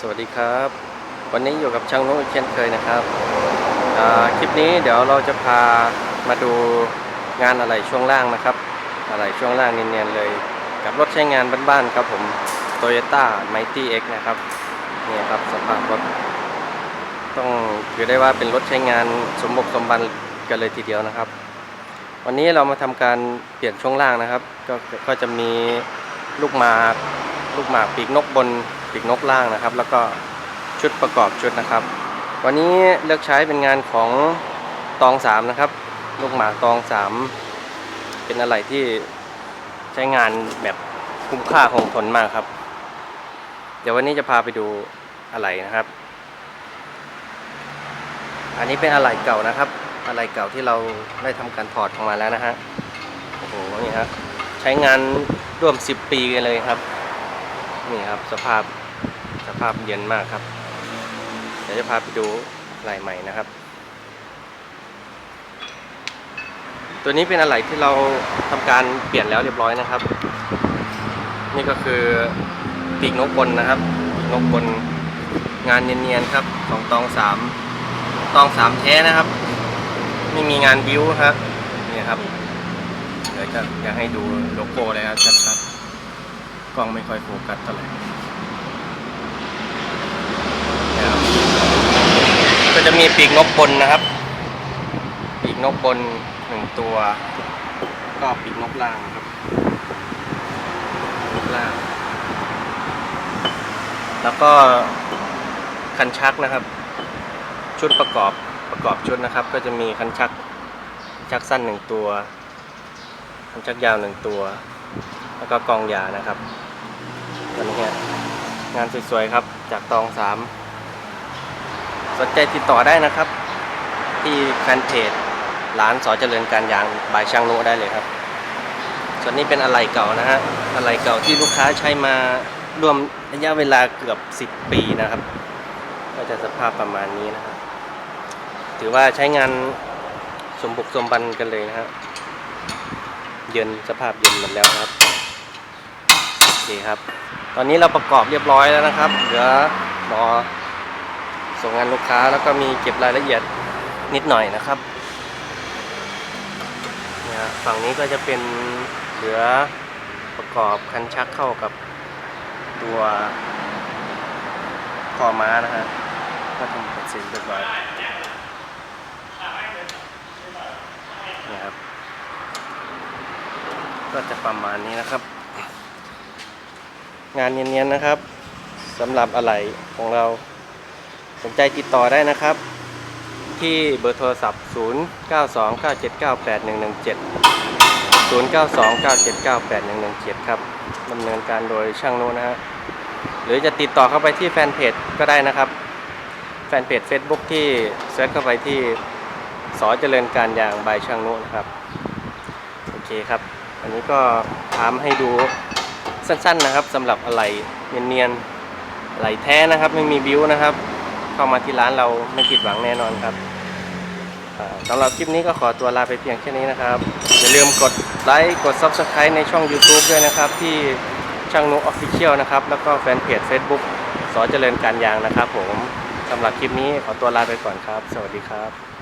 สวัสดีครับ วันนี้อยู่กับช่างนุ้ยเช่นเคยนะครับคลิปนี้เดี๋ยวเราจะพามาดูงานอะไหล่ช่วงล่างนะครับอะไหล่ช่วงล่างเนียนๆเลย กับรถใช้งานบ้านๆครับผม Toyota Mighty X นะครับนี่ครับสภาพรถต้องถือได้ว่าเป็นรถใช้งานสมบุกสมบันกันเลยทีเดียวนะครับ วันนี้เรามาทำการเปลี่ยนช่วงล่างนะครับ ก็ก็จะมีลูกหมากลูกหมากปีกนกบน ปีกนกล่างนะครับ แล้วก็ชุดประกอบชุดนะครับ วันนี้เลือกใช้เป็นงานของตองสามนะครับ ลูกหมากตองสามเป็นอะไรที่ใช้งานแบบคุ้มค่าคงทนมากครับ เดี๋ยววันนี้จะพาไปดูอะไรนะครับ อันนี้เป็นอะไหล่เก่านะครับ อะไหล่เก่าที่เราได้ทำการถอดออกมาแล้วนะฮะโอ้โหนี่ครับใช้งานร่วม 10 ปีกันเลยครับ นี่ครับสภาพ สภาพเย็นมากครับ เดี๋ยวจะพาไปดูอะไหล่ใหม่นะครับ ตัวนี้เป็นอะไหล่ที่เราทำการเปลี่ยนแล้วเรียบร้อยนะครับ นี่ก็คือปีกนกบนนะครับปีกนกบนงานเนียนๆครับของตองสามตองสามแท้นะครับไม่มีงานบิ้วครับนี่ครับเดี๋ยวจะอยากให้ดูโลโก้เลยครับชัดๆกล้องไม่ค่อยโฟกัสเท่าไหร่นี่ครับก็จะ มีปีกนกบนนะครับ ปีกนกบนหนึ่งตัว ก็ปีกนกล่างครับนกล่าง แล้วก็คันชักนะครับ ชุดประกอบประกอบชุดนะครับ ก็จะมีคันชักชักสั้นหนึ่งตัว คันชักยาวหนึ่งตัว แล้วก็กองยานะครับตัวนี้งานสวยๆครับจากตองสาม สนใจติดต่อได้นะครับ ที่แฟนเพจร้านสอเจริญการยางบายช่างโนได้เลยครับ ส่วนนี้เป็นอะไหล่เก่านะฮะอะไหล่เก่าที่ลูกค้าใช้มารวมระยะเวลาเกือบ 10 ปีนะครับ ก็จะสภาพประมาณนี้นะครับ ถือว่าใช้งานสมบุกสมบันกันเลยนะครับเย็นสภาพเย็นหมดแล้วครับโอเคครับ ตอนนี้เราประกอบเรียบร้อยแล้วนะครับ เหลือรอ ส่งงานลูกค้าแล้วก็มีเก็บรายละเอียดนิดหน่อยนะครับเนี่ยฝั่งนี้ก็จะเป็นเหลือประกอบคันชักเข้ากับตัวคอม้านะฮะก็ทำเป็นเสร็จเรียบร้อยนี่ครับ ก็จะประมาณนี้นะครับ งานเนียนๆนะครับสำหรับอะไหล่ของเรา สนใจติดต่อได้นะครับ ที่เบอร์โทรศัพท์ 0 9 2 9 7 9 8 1 1 7 0 9 2 9 7 9 8 1 1 7 ครับดำเนินการโดยช่างโน้นนะฮะหรือจะติดต่อเข้าไปที่แฟนเพจก็ได้นะครับ แฟนเพจ Facebook ที่เซิร์ชเข้าไปที่สอเจริญการยางบายช่างโน้นะครับ โอเคครับ อันนี้ก็ทำให้ดูสั้นๆนะครับสำหรับอะไหลเนียนๆอะไหลแท้นะครับ ไม่มีบิวนะครับ เข้ามาที่ร้านเราไม่ผิดหวังแน่นอนครับสำหรับคลิปนี้ก็ขอตัวลาไปเพียงแค่นี้นะครับ อย่าลืมกดไลค์กด Subscribe ในช่อง YouTube ด้วยนะครับ ที่ช่างนุออฟฟิเชียลนะครับ แล้วก็แฟนเพจ Facebook สอเจริญการยางนะครับผมสำหรับคลิปนี้ขอตัวลาไปก่อนครับ สวัสดีครับ